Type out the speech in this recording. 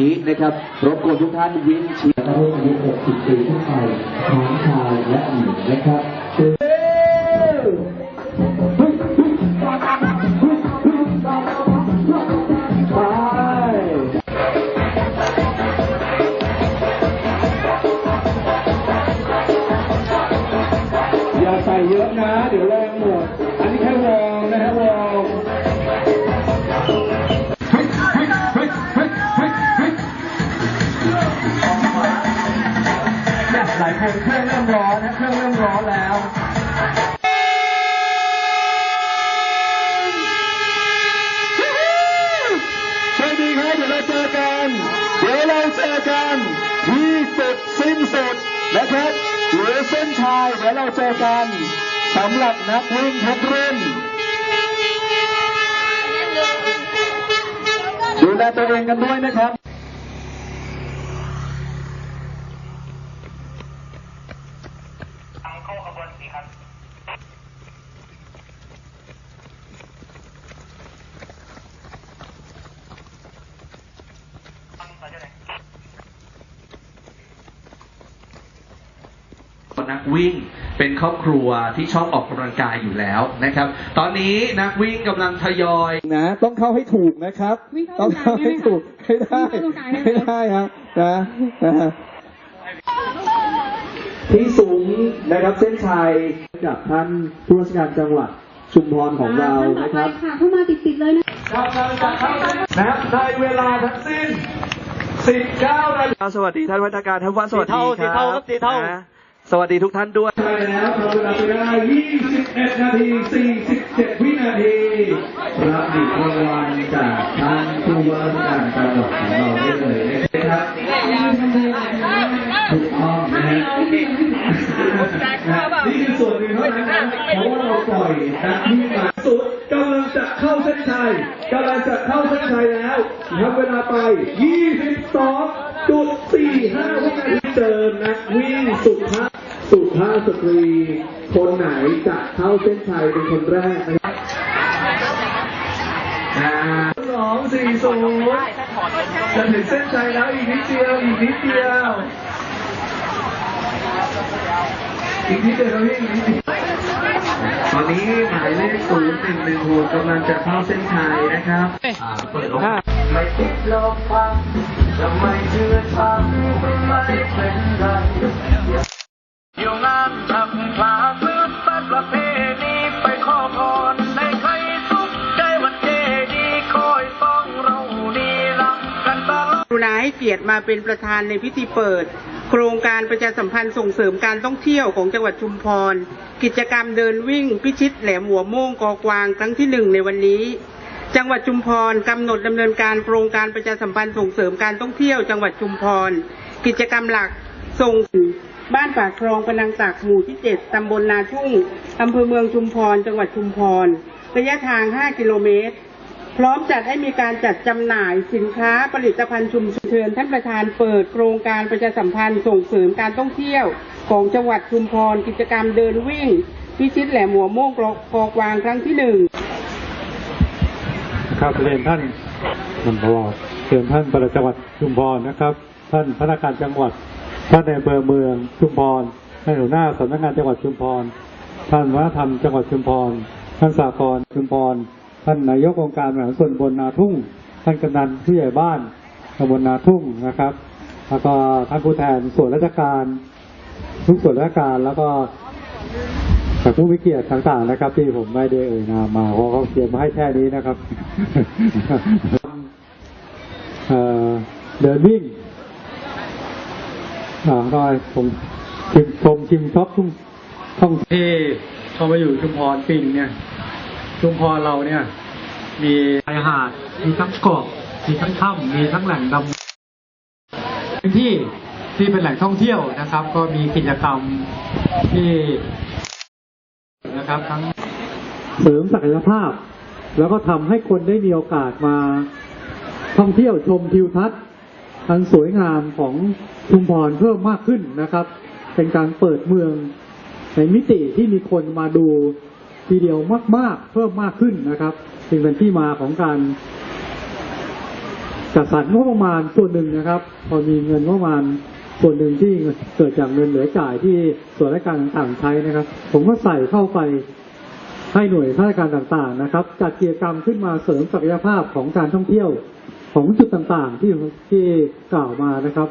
นี้นะครับรบกวนทุกท่านวิ่งเชียร์อายุอายุ60ปีขึ้นไปทั้งชายและหญิงนะครับ เครื่องเริ่มร้อนนะเครื่องเริ่มร้อนแล้วสวัสดีครับเดี๋ยวเราเจอกัน เดี๋ยวเราเจอกันที่จุดสิ้นสุดนะครับหรือเส้นชัยเดี๋ยวเราเจอกันสำหรับนักวิ่งทุกรุ่นดูแลตัวเองกันด้วยนะครับ ทางเข้าขบวนสี่ครับทางไปเท่าไหร่ นักวิ่ง เป็นครอบครัวที่ชอบออกกำลังกายอยู่แล้วนะครับ ตอนนี้นักวิ่งกำลังทยอยนะ ต้องเข้าให้ถูกนะครับ วิ่งเข้าต้องเข้าให้ถูกไม่ได้วิ่งเข้าตรงกลางได้ไหม ไม่ได้ครับนะนะฮะที่สูงนะครับเส้นชัยจากท่านผู้ราชการจังหวัดชุมพรของเราท่านต่อนะไปครับ ค่ะเข้ามาติดๆเลยนะนะครับในเวลาทั้งสิ้น 19นาฬิกาสวัสดีท่านวัฒการท่านว่าสวัสดีครับสีเทาครับสีเทานะ สวัสดีทุกท่านด้วยไปแล้วทำเวลาไปได้21 นาที 47 วินาทีรับดิบรางวัลจากท่านผู้ว่าราชการจังหวัดของเราได้เลยนะครับถูกต้องนะฮะนี่คือส่วนหนึ่งเท่านั้นนะเพราะว่าเราปล่อยนักวิ่งมาสุดกำลังจะเข้าเส้นชัยกำลังจะเข้าเส้นชัยแล้วทำเวลาไป 22.45วินาทีเจอนักวิ่งสุภาพ สุภาพสตรีคนไหนจะเข้าเส้นชัยเป็นคนแรกนะครับสองสี่ศูนย์จะถึงเส้นชัยแล้วอีกนิดเดียวอีกนิดเดียวอีกนิดเดียวพี่อีกนิดเดียวตอนนี้หมายเลขศูนย์หนึ่งหนึ่งหกกำลังจะเข้าเส้นชัยนะครับเปิดโอกาสไม่ติดลบฟังจะไม่เชื่อฟังไม่เป็นไร เกียรติมาเป็นประธานในพิธีเปิด โครงการประชาสัมพันธ์ส่งเสริมการท่องเที่ยวของจังหวัดชุมพร กิจกรรมเดินวิ่ง พิชิตแหลมหัวโม่งกอกวางครั้งที่หนึ่งในวันนี้จังหวัดชุมพรกำหนดดำเนินการโครงการประชาสัมพันธ์ส่งเสริมการท่องเที่ยวจังหวัดชุมพร กิจกรรมหลักส่งบ้านปากคลองพนังตักหมู่ที่ 7 ตำบลนาทุ่ง อำเภอเมืองชุมพร จังหวัดชุมพร ระยะทาง 5 กิโลเมตร ร้อมจัดให้มีการจัดจำหน่ายสินค้าผลิตภัณฑ์ชุมชนเชิญท่านประธานเปิดโครงการประชาสัมพันธ์ส่งเสริมการท่องเที่ยว ของจังหวัดชุมพรกิจกรรมเดินวิ่ง พิชิตแหลมหัวโมงกอกวางครั้งที่หนึ่งครับเรียนท่านท่านผอเรียนท่านประหลัดจังหวัดชุมพรนะครับ ท่านพนักงานจังหวัด ท่านในอำเภอเมืองชุมพรท่านหัวหน้าสำนักงานจังหวัดชุมพร ท่านวัฒนธรรมจังหวัดชุมพร ท่านสากรณชุมพร ท่านนายกองค์การบริหารส่วนบนนาทุ่ง ท่านกำนันผู้ใหญ่บ้านตำบลนาทุ่งนะครับ แล้วก็ท่านผู้แทนส่วนราชการ ทุกส่วนราชการแล้วก็จากผู้มีเกียรติต่างๆนะครับ ที่ผมไม่ได้เอ่ยนามมาเพราะเขาเขียนมาให้แค่นี้นะครับเดินวิ่งอ่าก็ผมชิมชมชิมช็อปทุ่งท่องที่เขามาอยู่ชุมพรปีหนึงเนี่ยชุมพรเราเนี่ย มีชายหาด มีทั้งเกาะมีทั้งถ้ำมีทั้งแหล่งดำพื้นที่ที่เป็นแหล่งท่องเที่ยวนะครับ ก็มีกิจกรรมที่นะครับทั้งเสริมศักยภาพ แล้วก็ทำให้คนได้มีโอกาสมาท่องเที่ยวชมทิวทัศน์อันสวยงามของชุมพรเพิ่มมากขึ้นนะครับ เป็นการเปิดเมืองในมิติที่มีคนมาดูทีเดียวมาก ๆ เพิ่มมากขึ้นนะครับ จึงเป็นที่มาของการจัดสรรงบประมาณส่วนหนึ่งนะครับ พอมีเงินงบประมาณส่วนหนึ่งที่เกิดจากเงินเหลือจ่ายที่ส่วนราชการต่างๆใช้นะครับ ผมก็ใส่เข้าไปให้หน่วยราชการต่างๆนะครับ จัดกิจกรรมขึ้นมาเสริมศักยภาพของการท่องเที่ยวของจุดต่างๆที่ที่กล่าวมานะครับ